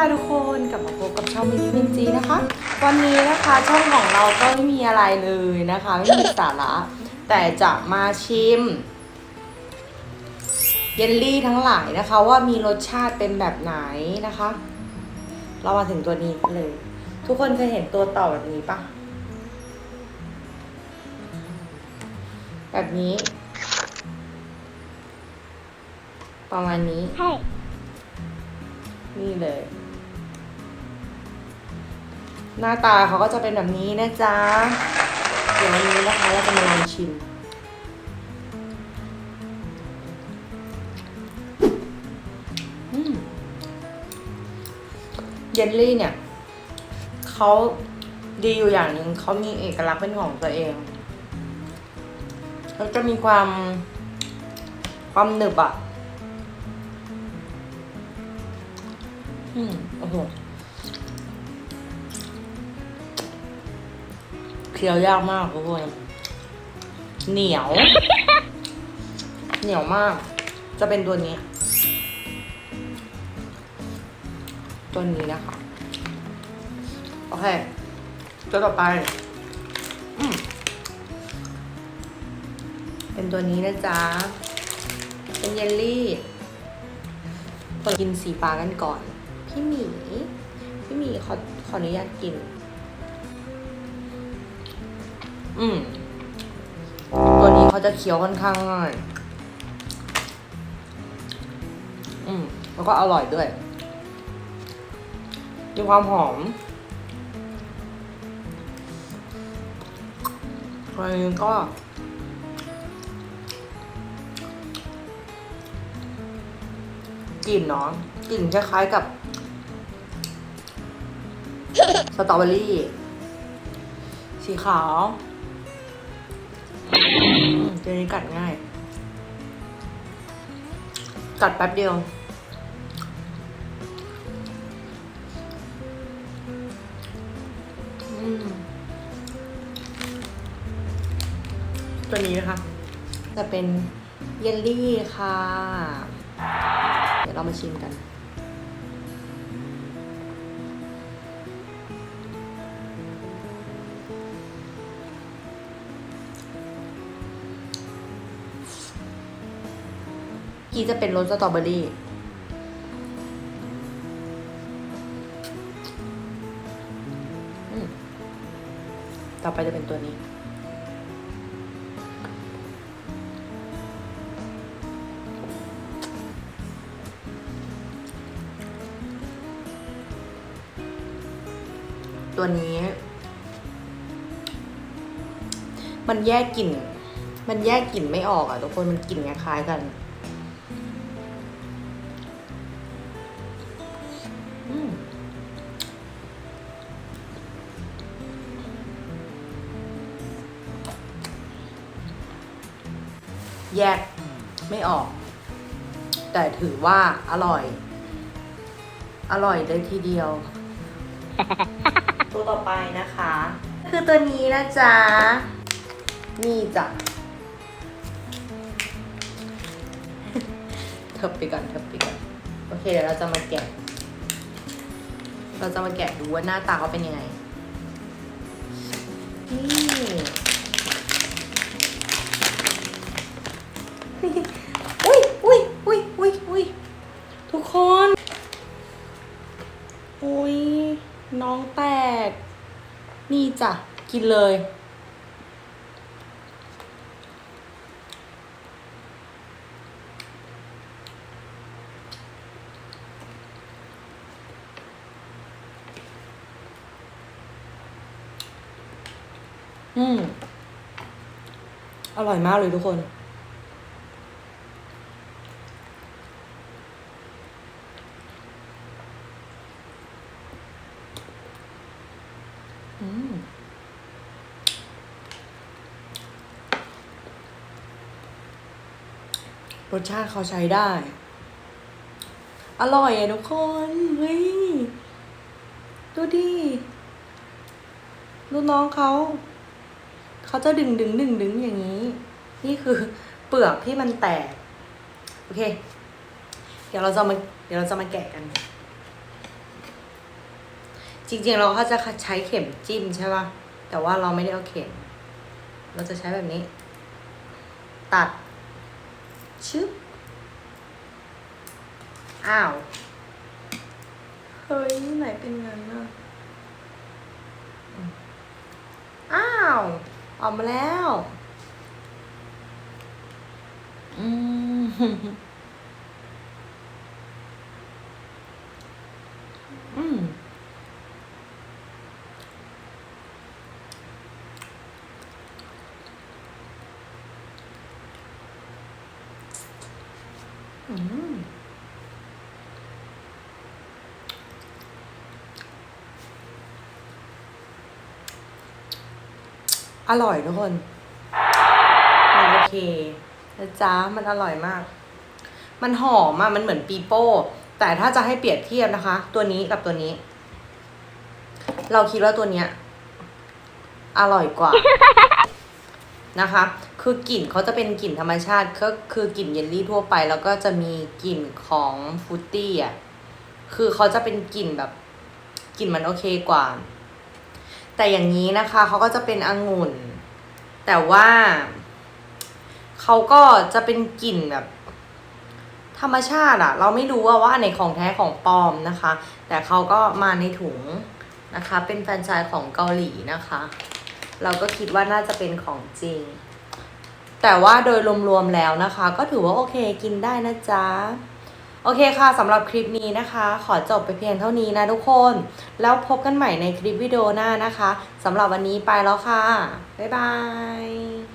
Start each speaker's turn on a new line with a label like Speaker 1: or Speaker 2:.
Speaker 1: ค่ะทุกคนกลับมาพบกับช่องมินิมินจีนะคะ วันนี้นะคะช่องของเราก็ไม่มีอะไรเลยนะคะไม่มีสาระ แต่จะมาชิม เยลลี่ทั้งหลายนะคะ ว่ามีรสชาติเป็นแบบไหนนะคะ เรามาถึงตัวนี้กันเลย ทุกคนเคยเห็นตัวต่อแบบนี้ปะแบบนี้ ประมาณนี้
Speaker 2: ใช่
Speaker 1: นี่เลย หน้าตาเขาก็จะเป็นแบบนี้นะจ๊ะ เดี๋ยววันนี้นะคะเราจะมาลองชิม เยลลี่เนี่ย เขาดีอยู่อย่างหนึ่งเขามีเอกลักษณ์เป็นของตัวเองแล้วจะมีความความหนึบอะ อืมโอ้โห เคี้ยวยากมากทุกคนเหนียว เหนียวมาก จะเป็นตัวนี้ ตัวนี้นะคะ โอเค ตัวต่อไปอเป็นตัวนี้นะจ๊ะ เป็นเยลลี่กินสีฟ้ากันก่อน พี่หมี พี่หมีขอขออนุญาตกิน อืม ตัวนี้เขาจะเคี้ยวค่อนข้างง่าย อืม แล้วก็อร่อยด้วย มีความหอมอันนี้ก็กลิ่นเนาะกลิ่นคล้ายๆกับ สตรอเบอรี่ สีขาว ตัวนี้กัดง่าย กัดแป๊บเดียวอืมตัวนี้นะคะ จะเป็นเยลลี่ค่ะ เดี๋ยวเรามาชิมกัน กี้จะเป็นรสสตรอเบอรี่ ต่อไปจะเป็นตัวนี้ ตัวนี้ มันแยกกลิ่น มันแยกกลิ่นไม่ออกอะทุกคน มันกลิ่นคล้ายๆกัน แยกไม่ออก แต่ถือว่าอร่อย อร่อยเลยทีเดียว ตัวต่อไปนะคะ คือตัวนี้นะจ๊ะ นี่จ้ะเทิบไปก่อนเทิบไปก่อน โอเคเดี๋ยวเราจะมาแกะ เราจะมาแกะดูว่าหน้าตาเขาเป็นยังไงนี่ จ้ะ กินเลย อืม อร่อยมากเลยทุกคน รสชาติเขาใช้ได้ อร่อยอะทุกคน เฮ้ย ดูดิดูกน้องเขา เขาจะดึงดึงดึงดึงอย่างนี้ นี่คือเปลือกที่มันแตก โอเค เดี๋ยวเราจะมา เดี๋ยวเราจะมาแกะกัน จริงๆเราก็จะใช้เข็มจิ้มใช่ป่ะ แต่ว่าเราไม่ได้เอาเข็ม เราจะใช้แบบนี้ ตัด ชึบ อ้าว เฮ้ย ไหนเป็นงั้นอะอืมอ้าว ออกมาแล้ว อืม อืม อร่อยทุกคน มันโอเคนะจ๊ะมันอร่อยมาก มันหอมอะมันเหมือนปีโป้ แต่ถ้าจะให้เปรียบเทียบนะคะ ตัวนี้กับตัวนี้ เราคิดว่าตัวเนี้ย อร่อยกว่า นะคะ คือกลิ่นเขาจะเป็นกลิ่นธรรมชาติก็คือกลิ่นเยลลี่ทั่วไป แล้วก็จะมีกลิ่นของฟรุตตี้อะคือเขาจะเป็นกลิ่นแบบกลิ่นมันโอเคกว่า แต่อย่างนี้นะคะเขาก็จะเป็นองุ่น แต่ว่าเขาก็จะเป็นกลิ่นแบบ ธรรมชาติอะเราไม่รู้ว่าว่าอันไหนของแท้ของปลอมนะคะ แต่เขาก็มาในถุงนะคะ เป็นแฟรนไชส์ของเกาหลีนะคะ เราก็คิดว่าน่าจะเป็นของจริง แต่ว่าโดยรวมๆแล้วนะคะ ก็ถือว่าโอเคกินได้นะจ๊ะโอเคค่ะสำหรับคลิปนี้นะคะ ขอจบไปเพียงเท่านี้นะทุกคน แล้วพบกันใหม่ในคลิปวิดีโอหน้านะคะสำหรับวันนี้ไปแล้วค่ะ บ๊ายบาย